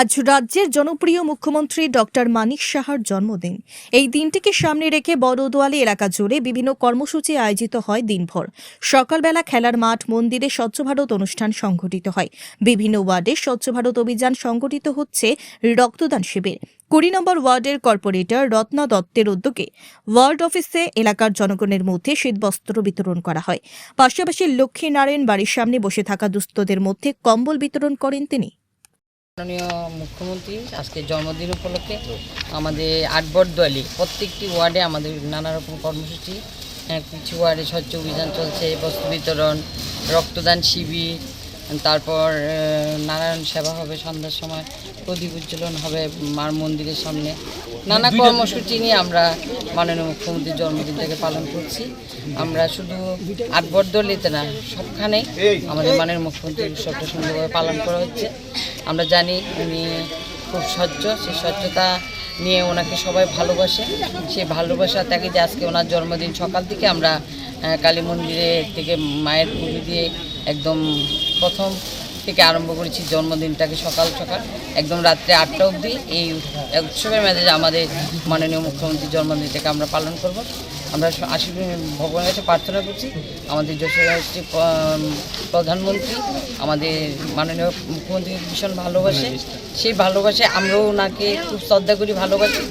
আজ রাজ্যের জনপ্রিয় মুখ্যমন্ত্রী ডক্টর মানিক সাহার জন্মদিন। এই দিনটিকে সামনে রেখে বড়দোয়ালি এলাকা জুড়ে বিভিন্ন কর্মসূচি আয়োজিত হয় দিনভর। সকালবেলা খেলার মাঠ, মন্দিরে স্বচ্ছ ভারত অনুষ্ঠান সংঘটিত হয়। বিভিন্ন ওয়ার্ডে স্বচ্ছ ভারত অভিযান সংঘটিত হচ্ছে রক্তদান শিবির। কুড়ি নম্বর ওয়ার্ডের কর্পোরেটর রত্না দত্তের উদ্যোগে ওয়ার্ড অফিসে এলাকার জনগণের মধ্যে শীতবস্ত্র বিতরণ করা হয়। পাশাপাশি লক্ষ্মীনারায়ণ বাড়ির সামনে বসে থাকা দুস্থদের মধ্যে কম্বল বিতরণ করেন তিনি। মাননীয় মুখ্যমন্ত্রী আজকে জন্মদিন উপলক্ষে আমাদের আটবরদোয়ালি প্রত্যেকটি ওয়ার্ডে আমাদের নানা রকম কর্মসূচি হ্যাঁ, কিছু ওয়ার্ডে স্বচ্ছ অভিযান চলছে বস্তু বিতরণ রক্তদান শিবির তারপর নারায়ণ সেবা হবে সন্ধ্যার সময় প্রদীপ উজ্জ্বলন হবে মার মন্দিরের সামনে। নানা কর্মসূচি নিয়ে আমরা মাননীয় মুখ্যমন্ত্রীর জন্মদিন জন্মদিনটাকে পালন করছি। আমরা শুধু আটবরদলিতে না সবখানে আমাদের মাননীয় মুখ্যমন্ত্রীর উৎসবটা সুন্দরভাবে পালন করা হচ্ছে। আমরা জানি উনি খুব স্বচ্ছ সেই স্বচ্ছতা নিয়ে ওনাকে সবাই ভালোবাসে। সেই ভালোবাসা তাকে যে আজকে ওনার জন্মদিন সকাল থেকে আমরা কালী মন্দিরে থেকে মায়ের পুজো দিয়ে একদম প্রথম থেকে আরম্ভ করেছি জন্মদিনটাকে সকাল সকাল, একদম রাত্রে আটটা অবধি। এই উৎসবের মেজাজে আমাদের মাননীয় মুখ্যমন্ত্রীর জন্মদিনটাকে আমরা পালন করব। আমরা আশীর্বাদ ভগবানের কাছে প্রার্থনা করছি। আমাদের যশোর প্রধানমন্ত্রী, আমাদের মাননীয় মুখ্যমন্ত্রী ভীষণ ভালোবাসে। সেই ভালোবাসে আমরাও ওনাকে খুব শ্রদ্ধা করি, ভালোবাসি।